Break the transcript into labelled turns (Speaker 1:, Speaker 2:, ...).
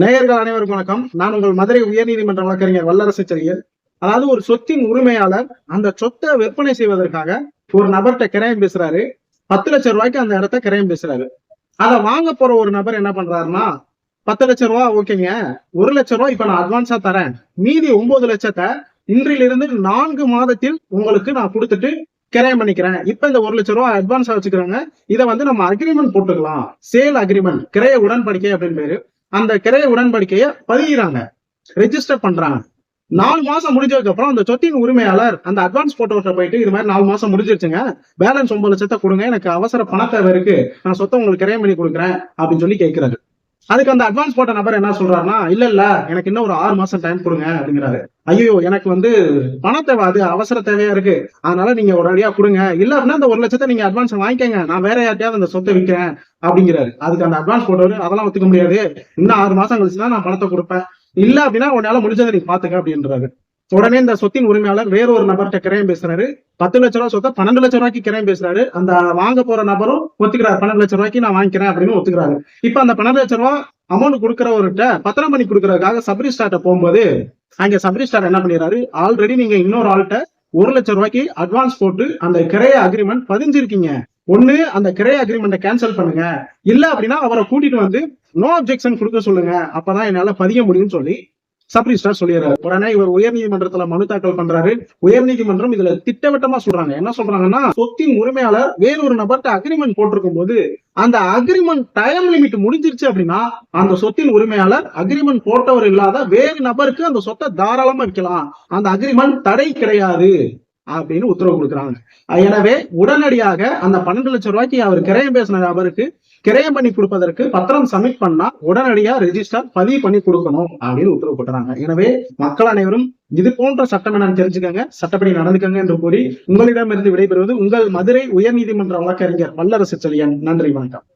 Speaker 1: நேயர்கள் அனைவருக்கும் வணக்கம். நான் உங்கள் மதுரை உயர்நீதிமன்ற வழக்கறிஞர் வல்லரசு செழியன். அதாவது ஒரு சொத்தின் உரிமையாளர் அந்த சொத்தை விற்பனை செய்வதற்காக ஒரு நபர்கிட்ட கிரயம் பேசுறாரு. பத்து லட்சம் ரூபாய்க்கு அந்த இடத்த கிரயம் பேசுறாரு. அதை வாங்க போற ஒரு நபர் என்ன பண்றாருன்னா பத்து லட்சம் ரூபா ஓகேங்க. ஒரு லட்சம் ரூபாய் இப்ப நான் அட்வான்ஸா தரேன். மீதி ஒன்பது லட்சத்தை இன்றிலிருந்து நான்கு மாதத்தில் உங்களுக்கு நான் கொடுத்துட்டு கிரயம் பண்ணிக்கிறேன். இப்ப இந்த ஒரு லட்சம் ரூபாய் அட்வான்ஸா வச்சுக்கிறாங்க. இதை வந்து நம்ம அக்ரிமெண்ட் போட்டுக்கலாம். சேல் அக்ரிமெண்ட் கிரைய உடன்படிக்கை அப்படின்னு பேரு. அந்த கிரைய உடன்படிக்கையை பதிகிறாங்க ரெஜிஸ்டர் பண்றாங்க. நாலு மாசம் முடிஞ்சதுக்கு அப்புறம் அந்த சொத்தின் உரிமையாளர் அந்த அட்வான்ஸ் போட்டோட்ட போயிட்டு இது மாதிரி நாலு மாசம் முடிஞ்சிருச்சுங்க. பேலன்ஸ் ஒன்பது லட்சத்தை கொடுங்க. எனக்கு அவசர பண தேவை இருக்கு. நான் சொத்தை உங்களுக்கு கிரையம் பண்ணி கொடுக்குறேன் அப்படின்னு சொல்லி கேட்கிறாரு. அதுக்கு அந்த அட்வான்ஸ் போட்ட நபர் என்ன சொல்றாருன்னா இல்ல இல்ல எனக்கு இன்னும் ஒரு ஆறு மாசம் டைம் கொடுங்க அப்படிங்கிறாரு. ஐயோ எனக்கு வந்து பண தேவை அது அவசர தேவையா இருக்கு. அதனால நீங்க உடனடியா கொடுங்க. இல்ல அப்படின்னா அந்த ஒரு லட்சத்தை நீங்க அட்வான்ஸ் வாங்கிக்கங்க. நான் வேற யார்ட்டையாவது அந்த சொத்தை விற்கிறேன் அப்படிங்கிறாரு. அதுக்கு அந்த அட்வான்ஸ் போட்டவரு அதெல்லாம் ஒத்துக்க முடியாது. இன்னும் ஆறு மாசம் கழிச்சு தான் நான் பணத்தை கொடுப்பேன். இல்ல அப்படின்னா உன்னால முடிஞ்சதை நீ பாத்துக்க அப்படின்றாரு. உடனே இந்த சொத்தின் உரிமையாளர் வேற ஒரு நபர்கிட்ட கிரையம் பேசுறாரு. பத்து லட்ச ரூபா சொத்தை பன்னெண்டு லட்ச ரூபாய்க்கு கிரையம் பேசுறாரு. அந்த வாங்க போற நபரும் ஒத்துக்கிறாரு. பன்னெண்டு லட்ச ரூபாய்க்கு நான் வாங்கிக்கிறேன் அப்படின்னு ஒத்துக்கிறாரு. இப்ப அந்த பன்னெண்டு லட்ச ரூபா அமௌண்ட் கொடுக்கறவர்கிட்ட பத்திரம் பண்ணி கொடுக்கறதுக்காக சப்ரிஸ்டார்ட்ட போகும்போது அங்க சப்ரிஸ்டார் என்ன பண்ணிடுறாரு? ஆல்ரெடி நீங்க இன்னொரு ஆள்கிட்ட ஒரு லட்சம் ரூபாய்க்கு அட்வான்ஸ் போட்டு அந்த கிரைய அக்ரிமெண்ட் பதிஞ்சிருக்கீங்க. ஒண்ணு அந்த கிரைய அக்ரிமெண்ட்டை கேன்சல் பண்ணுங்க. இல்ல அப்படின்னா அவரை கூட்டிட்டு வந்து நோ அப்ஜெக்ஷன் கொடுக்க சொல்லுங்க. அப்பதான் என்னால பதிய முடியும்னு சொல்லி சப்ரி சொல்லிடுறாரு. உடனே இவர் உயர்நீதிமன்றத்துல மனு தாக்கல் பண்றாரு. உயர்நீதிமன்றம் இதுல திட்டவட்டமா சொல்றாங்க. என்ன சொல்றாங்கன்னா சொத்தின் உரிமையாளர் வேறொரு நபர்கிட்ட அக்ரிமெண்ட் போட்டிருக்கும் போது அந்த அக்ரிமெண்ட் டைம் லிமிட் முடிஞ்சிருச்சு அப்படின்னா அந்த சொத்தின் உரிமையாளர் அக்ரிமெண்ட் போட்டவர் இல்லாத வேறு நபருக்கு அந்த சொத்தை தாராளமா விற்கலாம். அந்த அக்ரிமெண்ட் தடை கிடையாது. அப்படின்னு உத்தரவு கொடுக்குறாங்க. எனவே உடனடியாக அந்த பன்னெண்டு லட்சம் ரூபாய்க்கு அவர் கிரயம் பேசின நபருக்கு கிரயம் பண்ணி கொடுப்பதற்கு பத்திரம் சப்மிட் பண்ணா உடனடியா ரெஜிஸ்டர் பதிவு பண்ணி கொடுக்கணும் அப்படின்னு உத்தரவு போட்டுறாங்க. எனவே மக்கள் அனைவரும் இது போன்ற சட்டம் என்னன்னு தெரிஞ்சுக்கங்க. சட்டப்படி நடந்துக்கங்க என்று கூறி உங்களிடமிருந்து விடைபெறுவது உங்கள் மதுரை உயர்நீதிமன்ற வழக்கறிஞர் வல்லரசு செழியன். நன்றி வணக்கம்.